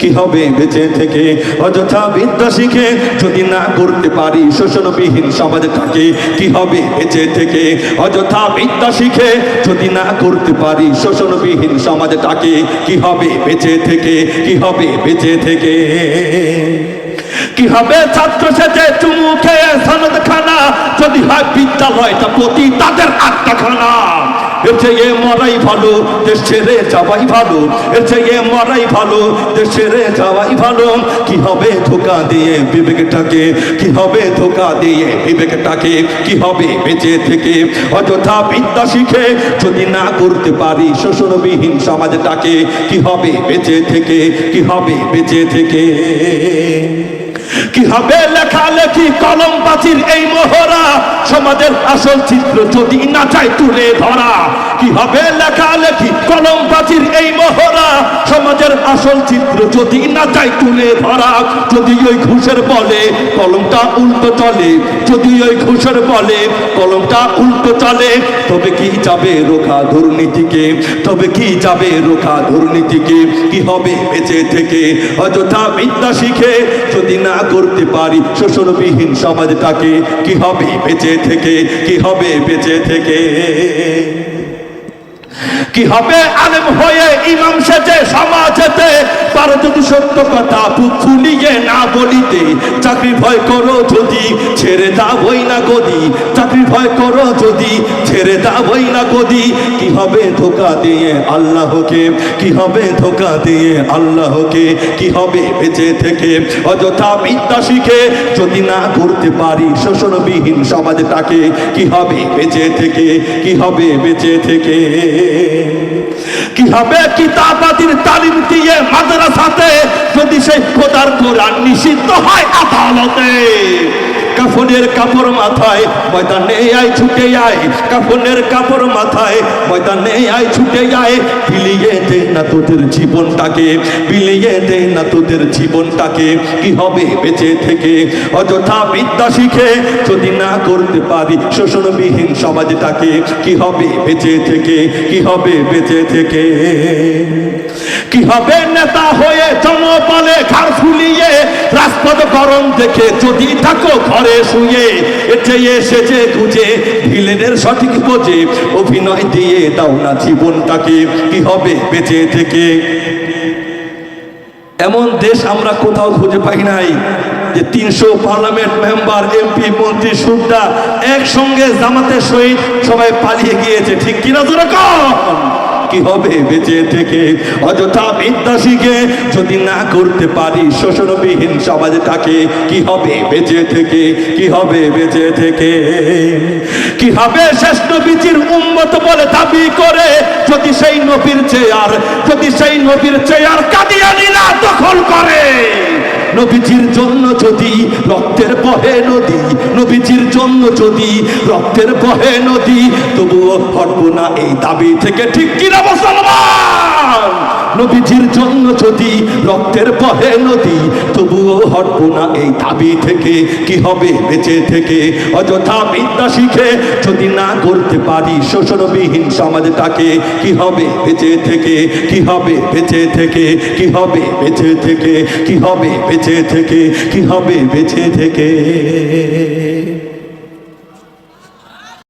কি হবে বেঁচে থেকে? অযথা বিদ্যা শিখে যদি না করতে পারি, শোষণবিহীন সমাজ থাকে, কি হবে বেঁচে থেকে? অযথা বিদ্যা শিখে যদি না করতে পারি, শোষণবিহীন সমাজ থাকে, কি হবে বেঁচে থেকে? কি হবে বেঁচে থেকে? কি হবে ছাত্র সেজে চুমু খেয়ে সনদ খানা যদি হয় বিদ্যালয়টা প্রতি তাদের আটটা এর চেয়ে মরাই ভালো, দেশ ছেড়ে যাওয়াই ভালো। এর চেয়ে মরাই ভালো, দেশ ছেড়ে যাওয়াই ভালো। কি হবে ধোকা দিয়ে বিবেকটাকে? কি হবে ধোকা দিয়ে বিবেকটাকে? কি হবে বেঁচে থেকে? অযথা বিদ্যা শিখে যদি না করতে পারি শোষণবিহীন সমাজটাকে, কি হবে বেঁচে থেকে? কি হবে বেঁচে থেকে? কি হবে লেখালেখি কলম পাচির এই মোহরা? সমাজের আসল চিত্র যদি না চাই তুলে ধরা। কি হবে লেখালেখি কলম পাচির এই মোহরা? সমাজের আসল চিত্র যদি না চাই তুলে ধরা, যদি ওই ঘুষের বলে কলমটা উল্টো চলে, যদি ওই ঘুষের বলে কলমটা উল্টো চলে, তবে কি যাবে রোখা দুর্নীতিকে? তবে কি যাবে রোখা দুর্নীতিকে? কি হবে বেঁচে থেকে? অযথা বিদ্যা শিখে যদি না করতে পারি শোষণবিহীন সমাজটাকে, কি হবে বেঁচে থেকে, কি হবে বেঁচে থেকে? কি হবে আলেম হয়ে ইমাম সেজে সমাজেতে পারো যদি সত্য কথা খুলিয়ে না বলিতে। চাকরি ভয় করো যদি, ছেড়ে দাবই না গদি। চাকরি ভয় করো যদি, ছেড়ে দাবই না গদি। কি হবে ধোকা দিয়ে আল্লাহকে? কি হবে ধোকা দিয়ে আল্লাহকে? কি হবে বেঁচে থেকে? অযথা বিদ্যা শিখে যদি না করতে পারি, শোষণবিহীন সমাজটাকে, কি হবে বেঁচে থেকে? কি হবে বেঁচে থেকে? কি হবে কিতাবাদির তালিম দিয়ে মাদ্রাসাতে যদি সেই খোদার কোরআন নিষিদ্ধ হয় আদালতে কাফনের কাপড় মাথায়, ময়দানে আয়, ছুটে আয়। কাফনের কাপড় মাথায়, ময়দানে আয়, ছুটে আয়। বিলিয়ে দে না তোদের জীবনটাকে, বিলিয়ে দে না তোদের জীবনটাকে। কি হবে বেঁচে থেকে? অযথা বিদ্যা শিখে যদি না করতে পারি শোষণবিহীন সমাজটাকে, কি হবে বেঁচে থেকে? কি হবে বেঁচে থেকে? কি হবে? নেতা হয়ে জনবলে ঘাড় ফুলিয়ে, রাজপথ গরম দেখে যদি থাকো ঘরে শুয়ে এতে এসেছে খুঁজে, ভিলেনের সঠিক বোঝে অভিনয় দিয়ে দাও না জীবনটাকে। কি হবে বেঁচে থেকে? এমন দেশ আমরা কোথাও খুঁজে পাই নাই যে তিনশো পার্লামেন্ট মেম্বার, এমপি, মন্ত্রী, সুরটা একসঙ্গে জামাতে সহিত সবাই পালিয়ে গিয়েছে। ঠিক কিনা তোরা কম কি হবে? বেঁচে থেকে অযথা বিদ্যা শিখে যদি না করতে পারি, শোষণবিহীন সমাজটাকে কি হবে? বেঁচে থেকে কি হবে? বেঁচে থেকে কি হবে? শেষ নবীজির উন্মত বলে দাবি করে যদি সেই নবীর চেয়ার, যদি সেই নবীর চেয়ার কাদিয়ানিরা দখল করে। নবীজির জন্য যদি রক্তের বহে নদী, নবীজির জন্য যদি রক্তের বহে নদী, তবুও হটব না এই দাবি থেকে ঠিক কিনা মুসলমান? নবীজির জন্য যদি রক্তের বহে নদী হটব না এই দাবি থেকে কি হবে? বেঁচে থেকে অযথা বিদ্যা শিখে যদি না করতে পারি শোষণবিহীন সমাজটাকে, কি হবে? বেঁচে থেকে, কি হবে? বেঁচে থেকে, কি হবে? বেঁচে থেকে, কি হবে? বেঁচে থেকে, কি হবে? বেঁচে থেকে।